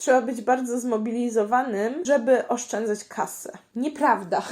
Trzeba być bardzo zmobilizowanym, żeby oszczędzać kasę. Nieprawda.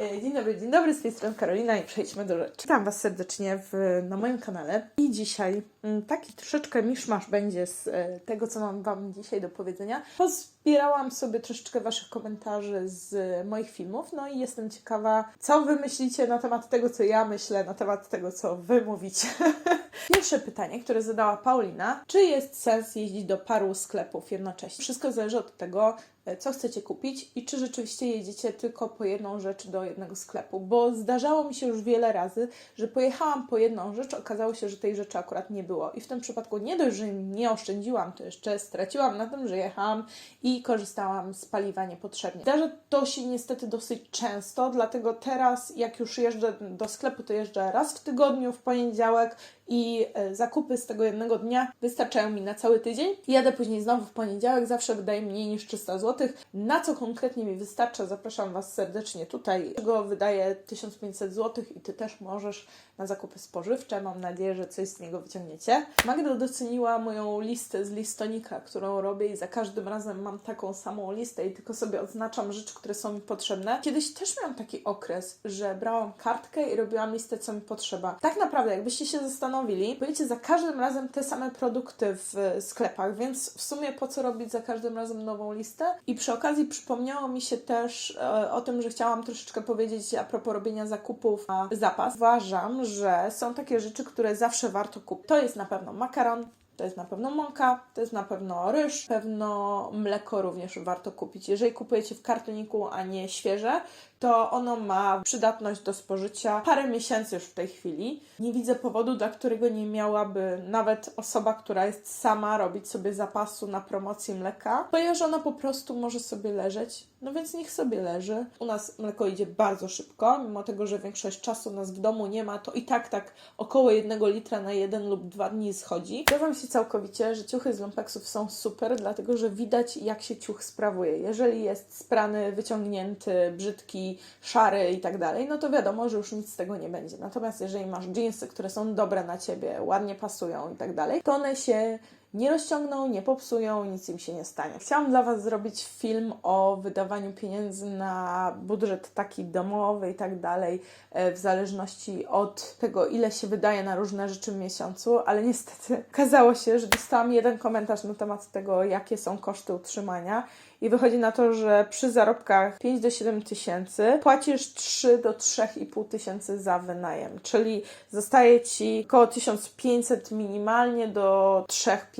E, Dzień dobry, dzień dobry, z tej strony Karolina i przejdźmy do rzeczy. Witam Was serdecznie w, na moim kanale i dzisiaj taki troszeczkę miszmasz będzie z e, tego, co mam Wam dzisiaj do powiedzenia. Pozbierałam sobie troszeczkę Waszych komentarzy z moich filmów, no i jestem ciekawa, co Wy myślicie na temat tego, co ja myślę, na temat tego, co Wy mówicie. Pierwsze pytanie, które zadała Paulina, czy jest sens jeździć do paru sklepów jednocześnie? Wszystko zależy od tego, e, co chcecie kupić i czy rzeczywiście jedziecie tylko po jedną rzecz do jednego sklepu, bo zdarzało mi się już wiele razy, że pojechałam po jedną rzecz, okazało się, że tej rzeczy akurat nie było i w tym przypadku nie dość, że nie oszczędziłam, to jeszcze straciłam na tym, że jechałam i korzystałam z paliwa niepotrzebnie. Zdarza to się niestety dosyć często, dlatego teraz jak już jeżdżę do sklepu, to jeżdżę raz w tygodniu, w poniedziałek i e, zakupy z tego jednego dnia wystarczają mi na cały tydzień. Jadę później znowu w poniedziałek, zawsze wydaje mniej niż 300 zł. Na co konkretnie mi wystarcza, zapraszam Was serdecznie tutaj. Czego wydaję 1500 zł i Ty też możesz na zakupy spożywcze. Mam nadzieję, że coś z niego wyciągniecie. Magda doceniła moją listę z listonika, którą robię i za każdym razem mam taką samą listę i tylko sobie odznaczam rzeczy, które są mi potrzebne. Kiedyś też miałam taki okres, że brałam kartkę i robiłam listę, co mi potrzeba. Tak naprawdę, jakbyście się zastanowili, będziecie za każdym razem te same produkty w sklepach, więc w sumie po co robić za każdym razem nową listę? I przy okazji przypomniało mi się też e, o tym, że chciałam troszeczkę powiedzieć a propos robienia zakupów na zapas. Uważam, że są takie rzeczy, które zawsze warto kupić. To jest na pewno makaron, to jest na pewno mąka, to jest na pewno ryż, pewno mleko również warto kupić. Jeżeli kupujecie w kartoniku, a nie świeże, to ono ma przydatność do spożycia parę miesięcy już w tej chwili. Nie widzę powodu, dla którego nie miałaby nawet osoba, która jest sama, robić sobie zapasu na promocję mleka, ponieważ ono po prostu może sobie leżeć. No więc niech sobie leży. U nas mleko idzie bardzo szybko, mimo tego, że większość czasu nas w domu nie ma, to i tak tak około jednego litra na jeden lub dwa dni schodzi. Zgadzam się całkowicie, że ciuchy z lumpeksów są super, dlatego że widać jak się ciuch sprawuje. Jeżeli jest sprany, wyciągnięty, brzydki, szary i tak dalej, no to wiadomo, że już nic z tego nie będzie. Natomiast jeżeli masz jeansy, które są dobre na ciebie, ładnie pasują i tak dalej, to one się nie rozciągną, nie popsują, nic im się nie stanie. Chciałam dla Was zrobić film o wydawaniu pieniędzy na budżet taki domowy i tak dalej, e, w zależności od tego, ile się wydaje na różne rzeczy w miesiącu, ale niestety okazało się, że dostałam jeden komentarz na temat tego, jakie są koszty utrzymania i wychodzi na to, że przy zarobkach 5 do 7 tysięcy płacisz 3 do 3,5 tysięcy za wynajem, czyli zostaje Ci około 1500 minimalnie do 3500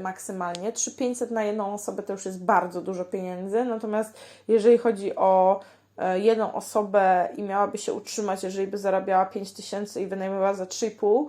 maksymalnie. 3500 na jedną osobę to już jest bardzo dużo pieniędzy, natomiast jeżeli chodzi o e, jedną osobę i miałaby się utrzymać, jeżeli by zarabiała 5 tysięcy i wynajmowała za 3,5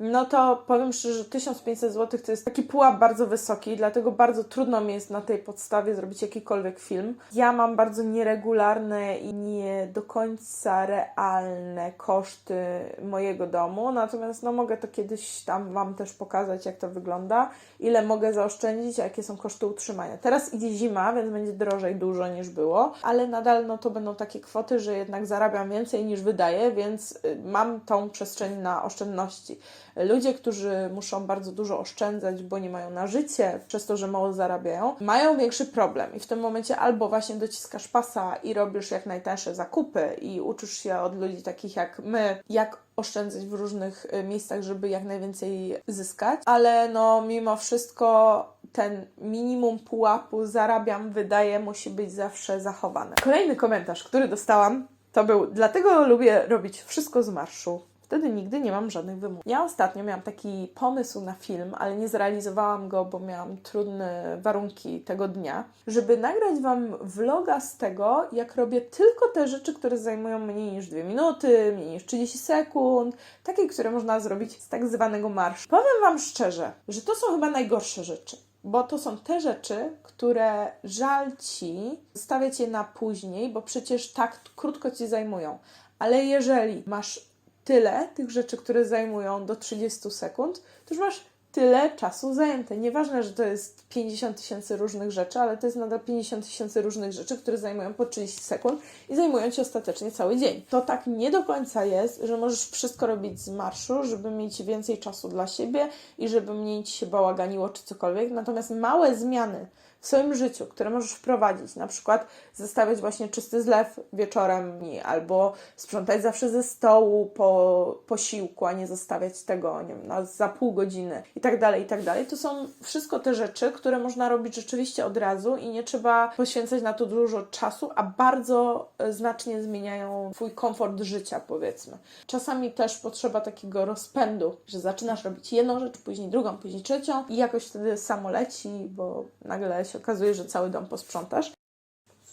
no to powiem szczerze, że 1500 zł to jest taki pułap bardzo wysoki, dlatego bardzo trudno mi jest na tej podstawie zrobić jakikolwiek film. Ja mam bardzo nieregularne i nie do końca realne koszty mojego domu, natomiast no mogę to kiedyś tam Wam też pokazać, jak to wygląda, ile mogę zaoszczędzić, a jakie są koszty utrzymania. Teraz idzie zima, więc będzie drożej dużo niż było, ale nadal no to będą takie kwoty, że jednak zarabiam więcej niż wydaję, więc y, mam tą przestrzeń na oszczędności. Ludzie, którzy muszą bardzo dużo oszczędzać, bo nie mają na życie, przez to, że mało zarabiają, mają większy problem. I w tym momencie albo właśnie dociskasz pasa i robisz jak najtańsze zakupy i uczysz się od ludzi takich jak my, jak oszczędzać w różnych y, miejscach, żeby jak najwięcej zyskać, ale no mimo wszystko ten minimum pułapu zarabiam, wydaje, musi być zawsze zachowane. Kolejny komentarz, który dostałam, to był dlatego lubię robić wszystko z marszu. Wtedy nigdy nie mam żadnych wymówek. Ja ostatnio miałam taki pomysł na film, ale nie zrealizowałam go, bo miałam trudne warunki tego dnia, żeby nagrać Wam vloga z tego, jak robię tylko te rzeczy, które zajmują mniej niż 2 minuty, mniej niż 30 sekund, takie, które można zrobić z tak zwanego marszu. Powiem Wam szczerze, że to są chyba najgorsze rzeczy. Bo to są te rzeczy, które żal ci zostawiać je na później, bo przecież tak krótko ci zajmują. Ale jeżeli masz tyle tych rzeczy, które zajmują do 30 sekund, to już masz tyle czasu zajęte. Nieważne, że to jest 50 tysięcy różnych rzeczy, ale to jest nadal 50 tysięcy różnych rzeczy, które zajmują po 30 sekund i zajmują ci ostatecznie cały dzień. To tak nie do końca jest, że możesz wszystko robić z marszu, żeby mieć więcej czasu dla siebie i żeby mniej ci się bałaganiło czy cokolwiek. Natomiast małe zmiany w swoim życiu, które możesz wprowadzić, na przykład zostawiać właśnie czysty zlew wieczorem albo sprzątać zawsze ze stołu po posiłku, a nie zostawiać tego, nie wiem, na, za pół godziny i tak dalej, i tak dalej. To są wszystko te rzeczy, które można robić rzeczywiście od razu i nie trzeba poświęcać na to dużo czasu, a bardzo e, znacznie zmieniają Twój komfort życia, powiedzmy. Czasami też potrzeba takiego rozpędu, że zaczynasz robić jedną rzecz, później drugą, później trzecią i jakoś wtedy samo leci, bo nagle się okazuje, że cały dom posprzątasz.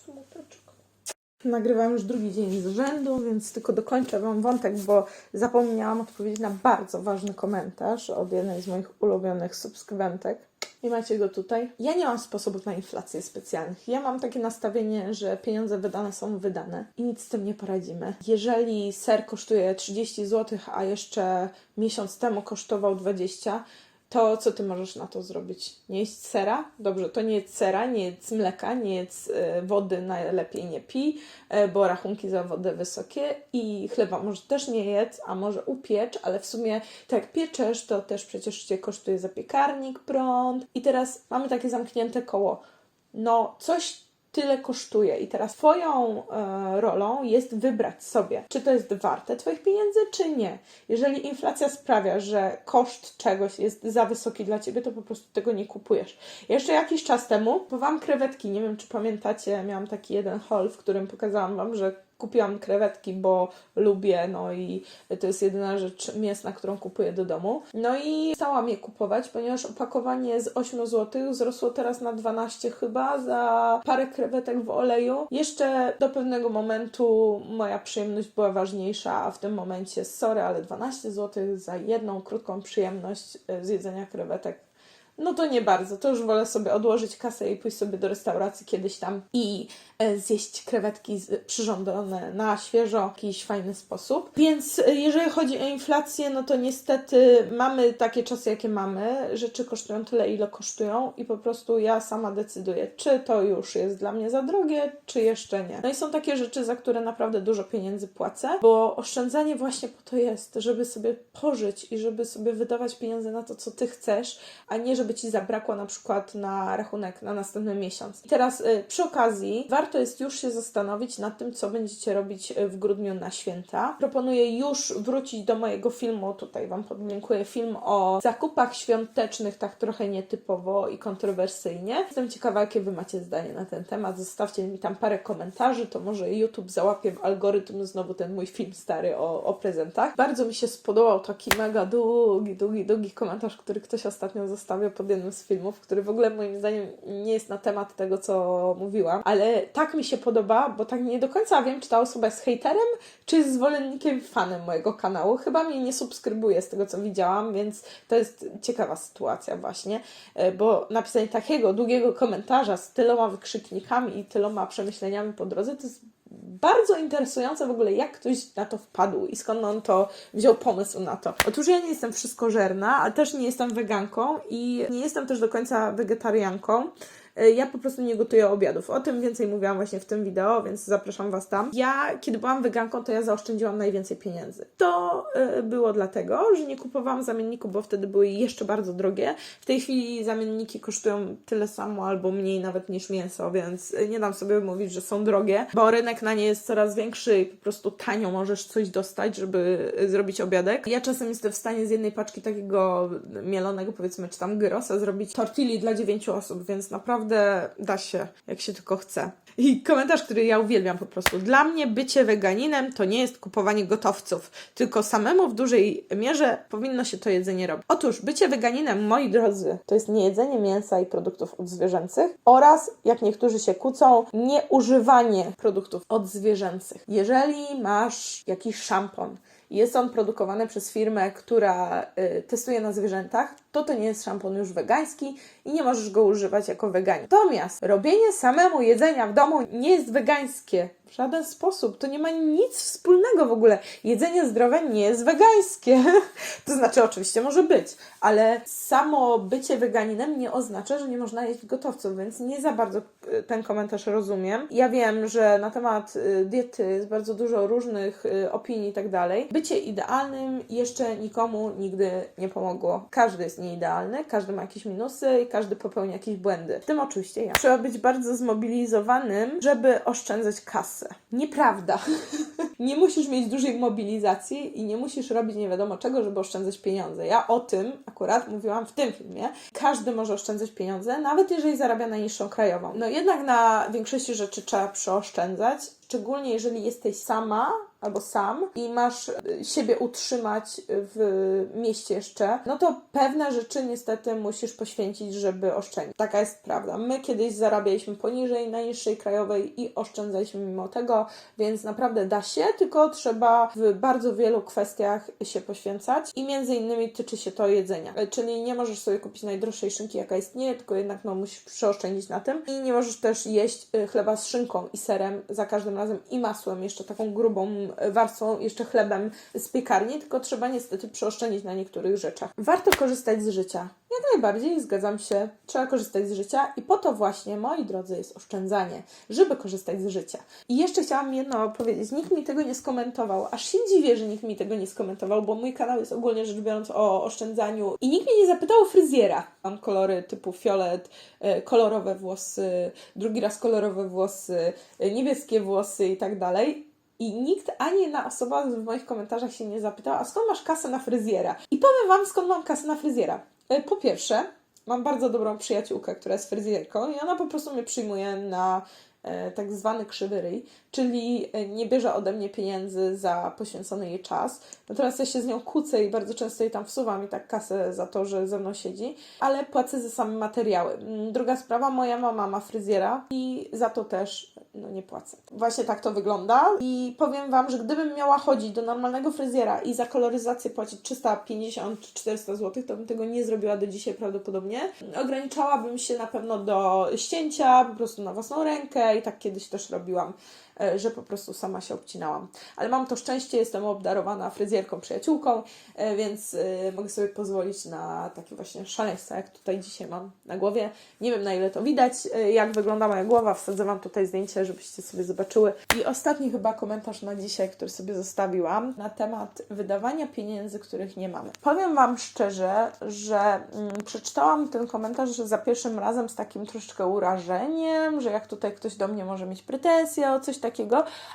Smuteczko. Nagrywam już drugi dzień z rzędu, więc tylko dokończę Wam wątek, bo zapomniałam odpowiedzieć na bardzo ważny komentarz od jednej z moich ulubionych subskrybentek. I macie go tutaj. Ja nie mam sposobów na inflację specjalnych. Ja mam takie nastawienie, że pieniądze wydane są wydane i nic z tym nie poradzimy. Jeżeli ser kosztuje 30 zł, a jeszcze miesiąc temu kosztował 20, to co ty możesz na to zrobić? Nie jeść sera? Dobrze, to nie jedz sera, nie jedz mleka, nie jedz e, wody, najlepiej nie pij, e, bo rachunki za wodę wysokie i chleba może też nie jedz, a może upiecz, ale w sumie tak jak pieczesz, to też przecież cię kosztuje zapiekarnik, prąd i teraz mamy takie zamknięte koło. No, coś tyle kosztuje. I teraz Twoją e, rolą jest wybrać sobie, czy to jest warte Twoich pieniędzy, czy nie. Jeżeli inflacja sprawia, że koszt czegoś jest za wysoki dla Ciebie, to po prostu tego nie kupujesz. Jeszcze jakiś czas temu kupowałam krewetki. Nie wiem, czy pamiętacie, miałam taki jeden haul, w którym pokazałam Wam, że kupiłam krewetki, bo lubię, no i to jest jedyna rzecz mięsna, którą kupuję do domu. No i stałam je kupować, ponieważ opakowanie z 8 zł wzrosło teraz na 12 chyba za parę krewetek w oleju. Jeszcze do pewnego momentu moja przyjemność była ważniejsza, a w tym momencie sorry, ale 12 zł za jedną krótką przyjemność e, z jedzenia krewetek no to nie bardzo. To już wolę sobie odłożyć kasę i pójść sobie do restauracji kiedyś tam i e, zjeść krewetki przyrządzone na świeżo w jakiś fajny sposób. Więc e, jeżeli chodzi o inflację, no to niestety mamy takie czasy, jakie mamy. Rzeczy kosztują tyle, ile kosztują i po prostu ja sama decyduję, czy to już jest dla mnie za drogie, czy jeszcze nie. No i są takie rzeczy, za które naprawdę dużo pieniędzy płacę, bo oszczędzanie właśnie po to jest, żeby sobie pożyć i żeby sobie wydawać pieniądze na to, co ty chcesz, a nie żeby ci zabrakło na przykład na rachunek na następny miesiąc. I teraz y, przy okazji warto jest już się zastanowić nad tym, co będziecie robić y, w grudniu na święta. Proponuję już wrócić do mojego filmu, tutaj Wam podlinkuję film o zakupach świątecznych, tak trochę nietypowo i kontrowersyjnie. Jestem ciekawa, jakie Wy macie zdanie na ten temat. Zostawcie mi tam parę komentarzy, to może YouTube załapie w algorytm znowu ten mój film stary o, o prezentach. Bardzo mi się spodobał taki mega długi, długi, długi komentarz, który ktoś ostatnio zostawił pod jednym z filmów, który w ogóle moim zdaniem nie jest na temat tego, co mówiłam, ale tak mi się podoba, bo tak nie do końca wiem, czy ta osoba jest hejterem, czy jest zwolennikiem, fanem mojego kanału. Chyba mnie nie subskrybuje z tego, co widziałam, więc to jest ciekawa sytuacja właśnie, e, bo napisanie takiego długiego komentarza z tyloma wykrzyknikami i tyloma przemyśleniami po drodze, to jest bardzo interesujące w ogóle, jak ktoś na to wpadł i skąd on to wziął pomysł na to. Otóż ja nie jestem wszystkożerna, ale też nie jestem weganką i nie jestem też do końca wegetarianką. E, Ja po prostu nie gotuję obiadów. O tym więcej mówiłam właśnie w tym wideo, więc zapraszam Was tam. Ja, kiedy byłam weganką, to ja zaoszczędziłam najwięcej pieniędzy. To y, było dlatego, że nie kupowałam zamienników, bo wtedy były jeszcze bardzo drogie. W tej chwili zamienniki kosztują tyle samo albo mniej nawet niż mięso, więc nie dam sobie mówić, że są drogie, bo rynek na nie jest coraz większy i po prostu tanio możesz coś dostać, żeby zrobić obiadek. Ja czasem jestem w stanie z jednej paczki takiego mielonego, powiedzmy, czy tam gyrosa zrobić tortilli dla dziewięciu osób, więc naprawdę da się, jak się tylko chce. I komentarz, który ja uwielbiam po prostu. Dla mnie bycie weganinem to nie jest kupowanie gotowców, tylko samemu w dużej mierze powinno się to jedzenie robić. Otóż bycie weganinem, moi drodzy, to jest niejedzenie mięsa i produktów odzwierzęcych oraz, jak niektórzy się kłócą, nieużywanie produktów odzwierzęcych. Jeżeli masz jakiś szampon, jest on produkowany przez firmę, która y, testuje na zwierzętach, to to nie jest szampon już wegański i nie możesz go używać jako weganin. Natomiast robienie samemu jedzenia w domu nie jest wegańskie w żaden sposób. To nie ma nic wspólnego w ogóle. Jedzenie zdrowe nie jest wegańskie. to znaczy, oczywiście może być, ale samo bycie weganinem nie oznacza, że nie można jeść gotowców, więc nie za bardzo y, ten komentarz rozumiem. Ja wiem, że na temat y, diety jest bardzo dużo różnych y, opinii i tak dalej. Bycie idealnym jeszcze nikomu nigdy nie pomogło. Każdy jest nieidealny, każdy ma jakieś minusy i każdy popełnia jakieś błędy. W tym oczywiście ja. Trzeba być bardzo zmobilizowanym, żeby oszczędzać kasę. Nieprawda. nie musisz mieć dużej mobilizacji i nie musisz robić nie wiadomo czego, żeby oszczędzać pieniądze. Ja o tym akurat mówiłam w tym filmie. Każdy może oszczędzać pieniądze, nawet jeżeli zarabia najniższą krajową. No jednak na większości rzeczy trzeba przeoszczędzać, szczególnie jeżeli jesteś sama albo sam i masz y, siebie utrzymać w mieście jeszcze, no to pewne rzeczy niestety musisz poświęcić, żeby oszczędzić. Taka jest prawda. My kiedyś zarabialiśmy poniżej najniższej krajowej i oszczędzaliśmy mimo tego, więc naprawdę da się, tylko trzeba w bardzo wielu kwestiach się poświęcać i między innymi tyczy się to jedzenia. Y, Czyli nie możesz sobie kupić najdroższej szynki, jaka istnieje, tylko jednak no, musisz przeoszczędzić na tym i nie możesz też jeść y, chleba z szynką i serem za każdym razem i masłem, jeszcze taką grubą warstwą, jeszcze chlebem z piekarni, tylko trzeba niestety przeoszczędzić na niektórych rzeczach. Warto korzystać z życia. Jak najbardziej, zgadzam się. Trzeba korzystać z życia i po to właśnie, moi drodzy, jest oszczędzanie, żeby korzystać z życia. I jeszcze chciałam jedno powiedzieć. Nikt mi tego nie skomentował. Aż się dziwię, że nikt mi tego nie skomentował, bo mój kanał jest ogólnie rzecz biorąc o oszczędzaniu i nikt mnie nie zapytał o fryzjera. Mam kolory typu fiolet, e, kolorowe włosy, drugi raz kolorowe włosy, e, niebieskie włosy i tak dalej. I nikt, ani jedna osoba w moich komentarzach się nie zapytała, a skąd masz kasę na fryzjera? I powiem Wam, skąd mam kasę na fryzjera. E, Po pierwsze, mam bardzo dobrą przyjaciółkę, która jest fryzjerką i ona po prostu mnie przyjmuje na tak zwany krzywy ryj, czyli e, nie bierze ode mnie pieniędzy za poświęcony jej czas. Natomiast ja się z nią kłócę i bardzo często jej tam wsuwam i tak kasę za to, że ze mną siedzi, ale płacę za same materiały. Mm, Druga sprawa, moja mama ma fryzjera i za to też no, nie płacę. Właśnie tak to wygląda i powiem Wam, że gdybym miała chodzić do normalnego fryzjera i za koloryzację płacić 350 czy 400 zł, to bym tego nie zrobiła do dzisiaj prawdopodobnie. Ograniczałabym się na pewno do ścięcia, po prostu na własną rękę tak kiedyś też robiłam że po prostu sama się obcinałam. Ale mam to szczęście, jestem obdarowana fryzjerką, przyjaciółką, e, więc e, mogę sobie pozwolić na takie właśnie szaleństwa, jak tutaj dzisiaj mam na głowie. Nie wiem na ile to widać, e, jak wygląda moja głowa, wsadzę Wam tutaj zdjęcie, żebyście sobie zobaczyły. I ostatni chyba komentarz na dzisiaj, który sobie zostawiłam, na temat wydawania pieniędzy, których nie mamy. Powiem Wam szczerze, że mm, przeczytałam ten komentarz za pierwszym razem z takim troszeczkę urażeniem, że jak tutaj ktoś do mnie może mieć pretensje o coś takiego,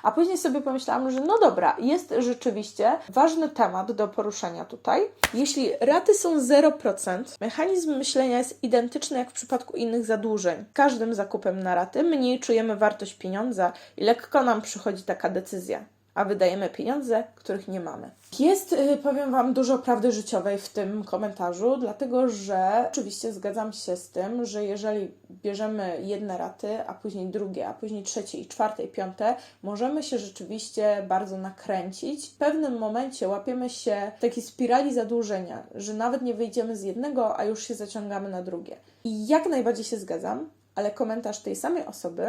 a później sobie pomyślałam, że no dobra, jest rzeczywiście ważny temat do poruszenia tutaj. Jeśli raty są 0%, mechanizm myślenia jest identyczny jak w przypadku innych zadłużeń. Każdym zakupem na raty mniej czujemy wartość pieniądza i lekko nam przychodzi taka decyzja a wydajemy pieniądze, których nie mamy. Jest, y, powiem Wam, dużo prawdy życiowej w tym komentarzu, dlatego że oczywiście zgadzam się z tym, że jeżeli bierzemy jedne raty, a później drugie, a później trzecie i czwarte i piąte, możemy się rzeczywiście bardzo nakręcić. W pewnym momencie łapiemy się takiej spirali zadłużenia, że nawet nie wyjdziemy z jednego, a już się zaciągamy na drugie. I jak najbardziej się zgadzam, ale komentarz tej samej osoby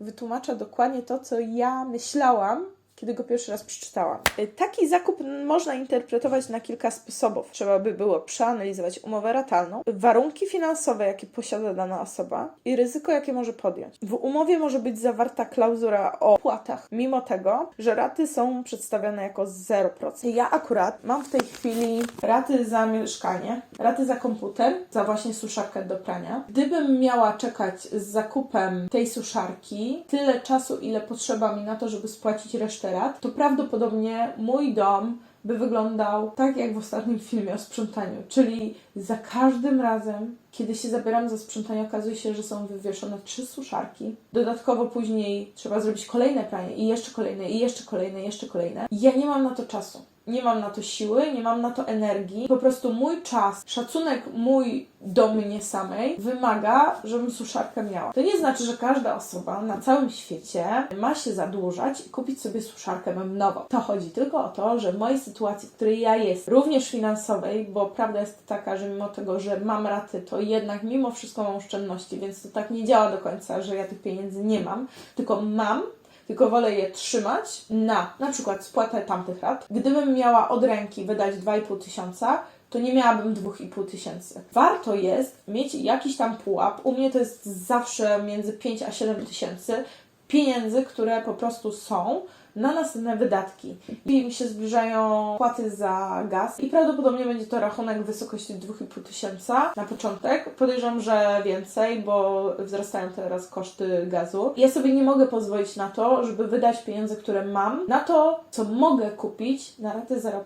wytłumacza dokładnie to, co ja myślałam, kiedy go pierwszy raz przeczytałam. Y, Taki zakup można interpretować na kilka sposobów. Trzeba by było przeanalizować umowę ratalną, warunki finansowe, jakie posiada dana osoba i ryzyko, jakie może podjąć. W umowie może być zawarta klauzura o płatach, mimo tego, że raty są przedstawiane jako 0%. Ja akurat mam w tej chwili raty za mieszkanie, raty za komputer, za właśnie suszarkę do prania. Gdybym miała czekać z zakupem tej suszarki tyle czasu, ile potrzeba mi na to, żeby spłacić resztę to prawdopodobnie mój dom by wyglądał tak jak w ostatnim filmie o sprzątaniu. Czyli za każdym razem, kiedy się zabieram za sprzątanie, okazuje się, że są wywieszone trzy suszarki. Dodatkowo później trzeba zrobić kolejne pranie i jeszcze kolejne, i jeszcze kolejne, i jeszcze kolejne. Ja nie mam na to czasu. Nie mam na to siły, nie mam na to energii. Po prostu mój czas, szacunek mój do mnie samej wymaga, żebym suszarkę miała. To nie znaczy, że każda osoba na całym świecie ma się zadłużać i kupić sobie suszarkę nową. To chodzi tylko o to, że w mojej sytuacji, w której ja jest, również finansowej, bo prawda jest taka, że mimo tego, że mam raty, to jednak mimo wszystko mam oszczędności, więc to tak nie działa do końca, że ja tych pieniędzy nie mam, tylko mam tylko wolę je trzymać na na przykład spłatę tamtych rat. Gdybym miała od ręki wydać 2,5 tysiąca, to nie miałabym 2,5 tysięcy. Warto jest mieć jakiś tam pułap. U mnie to jest zawsze między 5 a 7 tysięcy pieniędzy, które po prostu są na następne wydatki. I mi się zbliżają płaty za gaz i prawdopodobnie będzie to rachunek w wysokości 2,5 tysiąca na początek. Podejrzewam, że więcej, bo wzrastają teraz koszty gazu. Ja sobie nie mogę pozwolić na to, żeby wydać pieniądze, które mam, na to, co mogę kupić na ratę 0%,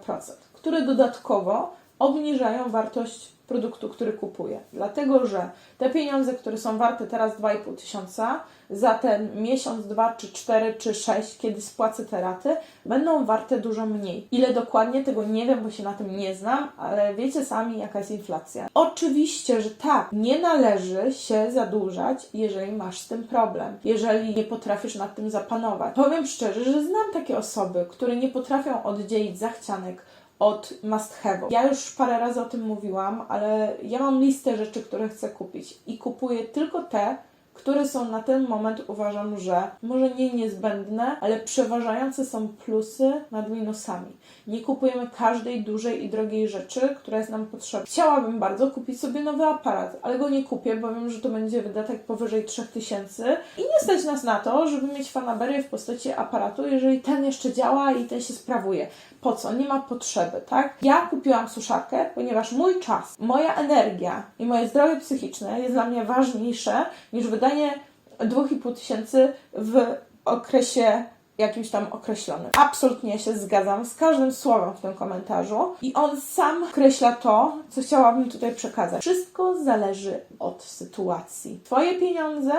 które dodatkowo obniżają wartość produktu, który kupuję. Dlatego, że te pieniądze, które są warte teraz 2,5 tysiąca, za ten miesiąc, dwa, czy cztery, czy sześć, kiedy spłacę te raty, będą warte dużo mniej. Ile dokładnie, tego nie wiem, bo się na tym nie znam, ale wiecie sami, jaka jest inflacja. Oczywiście, że tak, nie należy się zadłużać, jeżeli masz z tym problem, jeżeli nie potrafisz nad tym zapanować. Powiem szczerze, że znam takie osoby, które nie potrafią oddzielić zachcianek od must have'u. Ja już parę razy o tym mówiłam, ale ja mam listę rzeczy, które chcę kupić i kupuję tylko te, które są na ten moment uważam, że może nie niezbędne, ale przeważające są plusy nad minusami. Nie kupujemy każdej dużej i drogiej rzeczy, która jest nam potrzebna. Chciałabym bardzo kupić sobie nowy aparat, ale go nie kupię, bo wiem, że to będzie wydatek powyżej 3000 i nie stać nas na to, żeby mieć fanaberię w postaci aparatu, jeżeli ten jeszcze działa i ten się sprawuje. Po co? Nie ma potrzeby, tak? Ja kupiłam suszarkę, ponieważ mój czas, moja energia i moje zdrowie psychiczne jest dla mnie ważniejsze niż wydanie 2,5 tysięcy w okresie jakimś tam określonym. Absolutnie się zgadzam z każdym słowem w tym komentarzu i on sam określa to, co chciałabym tutaj przekazać. Wszystko zależy od sytuacji. Twoje pieniądze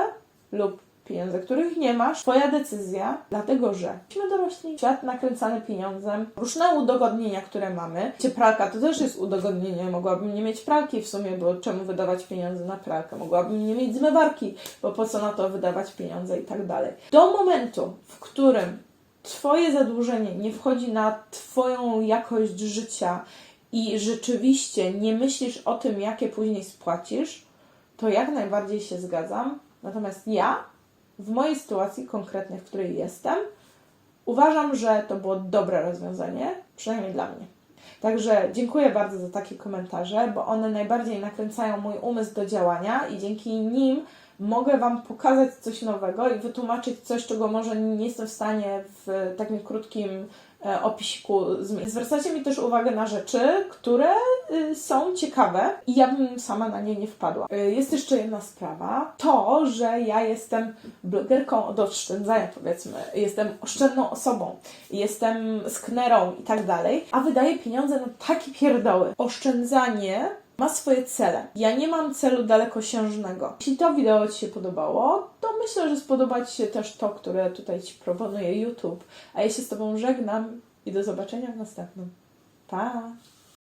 lub pieniądze, których nie masz, twoja decyzja, dlatego że jesteśmy dorośli, świat nakręcany pieniądzem, różne udogodnienia, które mamy. Gdzie pralka to też jest udogodnienie, mogłabym nie mieć pralki w sumie, bo czemu wydawać pieniądze na pralkę? Mogłabym nie mieć zmywarki, bo po co na to wydawać pieniądze i tak dalej. Do momentu, w którym Twoje zadłużenie nie wchodzi na Twoją jakość życia i rzeczywiście nie myślisz o tym, jakie później spłacisz, to jak najbardziej się zgadzam. Natomiast ja, w mojej sytuacji konkretnej, w której jestem, uważam, że to było dobre rozwiązanie, przynajmniej dla mnie. Także dziękuję bardzo za takie komentarze, bo one najbardziej nakręcają mój umysł do działania i dzięki nim mogę Wam pokazać coś nowego i wytłumaczyć coś, czego może nie jestem w stanie w takim krótkim e, opisiku zmienić. Zwracacie mi też uwagę na rzeczy, które y, są ciekawe i ja bym sama na nie nie wpadła. Y, Jest jeszcze jedna sprawa. To, że ja jestem blogerką od oszczędzania, powiedzmy. Jestem oszczędną osobą. Jestem sknerą i tak dalej, a wydaję pieniądze na takie pierdoły. Oszczędzanie ma swoje cele. Ja nie mam celu dalekosiężnego. Jeśli to wideo Ci się podobało, to myślę, że spodoba Ci się też to, które tutaj Ci proponuje YouTube. A ja się z Tobą żegnam i do zobaczenia w następnym. Pa!